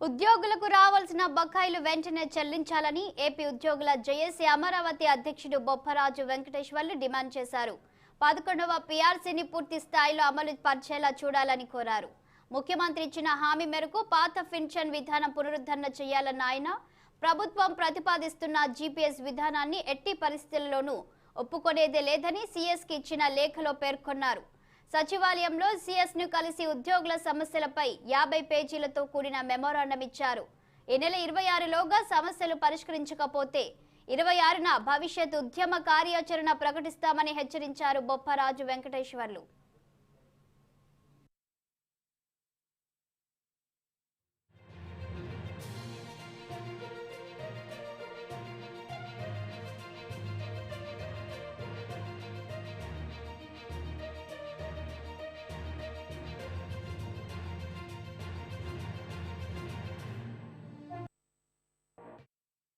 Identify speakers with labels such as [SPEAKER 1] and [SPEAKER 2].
[SPEAKER 1] ఉద్యోగులకు రావాల్సిన బకాయిలు వెంటనే చెల్లించాలని ఏపీ ఉద్యోగుల జేఏసీ అమరావతి అధ్యక్షుడు బొప్పరాజు వెంకటేశ్వర్లు డిమాండ్ చేశారు. పదకొండవ పీఆర్సీని పూర్తి స్థాయిలో అమలు పరిచేలా చూడాలని కోరారు. ముఖ్యమంత్రి ఇచ్చిన హామీ మేరకు పాత పెన్షన్ విధానం పునరుద్ధరణ చేయాలన్న ఆయన ప్రభుత్వం ప్రతిపాదిస్తున్న జీపీఎస్ విధానాన్ని ఎట్టి పరిస్థితుల్లోనూ ఒప్పుకునేదే లేదని సీఎస్కి ఇచ్చిన లేఖలో పేర్కొన్నారు. సచివాలయంలో సిఎస్ను కలిసి ఉద్యోగుల సమస్యలపై యాభై పేజీలతో కూడిన మెమోరాండం ఇచ్చారు. ఈ నెల ఇరవై ఆరులోగా సమస్యలు పరిష్కరించకపోతే ఇరవై ఆరున భవిష్యత్ ఉద్యమ కార్యాచరణ ప్రకటిస్తామని హెచ్చరించారు బొప్పరాజు వెంకటేశ్వర్లు.